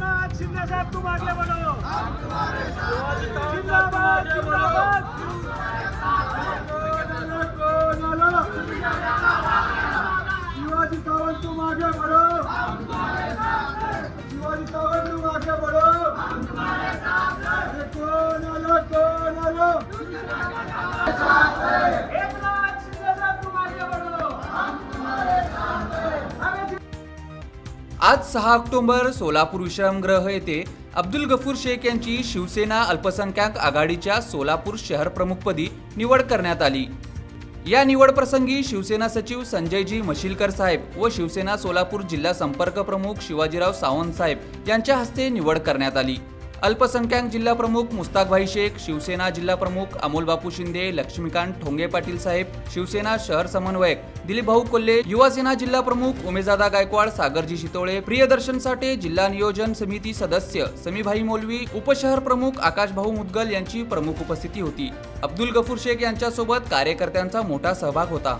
साहब तुम आगे बढ़ो जिंदाबाद जिंदाबाद शिवाजी सावंत तुम आगे बढ़ो शिवाजी सावंत तुम आगे बढ़ो अरे कौन आलो? कौन आलो? आज सहा ऑक्टोबर सोलापूर विश्रामगृह येथे अब्दुल गफूर शेख यांची शिवसेना अल्पसंख्याक आघाडीच्या सोलापूर शहर प्रमुखपदी निवड करण्यात आली. या निवड प्रसंगी शिवसेना सचिव संजयजी मशिलकर साहेब व शिवसेना सोलापूर जिल्हा संपर्क प्रमुख शिवाजीराव सावंत साहेब यांच्या हस्ते निवड करण्यात आली. अल्पसंख्याक जिल्हाप्रमुख मुस्ताकभाई शेख शिवसेना जिल्हा प्रमुख अमोल बापू शिंदे लक्ष्मीकांत ठोंगे पाटील साहेब शिवसेना शहर समन्वयक दिलीप भाऊ कोल्हे युवासेना जिल्हा प्रमुख गायकवाड सागरजी शितोळे प्रियदर्शन साठे जिल्हा नियोजन समिती सदस्य समीभाई मौलवी उपशहर प्रमुख आकाशभाऊ मुदगल यांची प्रमुख उपस्थिती होती. अब्दुल गफूर शेख यांच्यासोबत कार्यकर्त्यांचा मोठा सहभाग होता.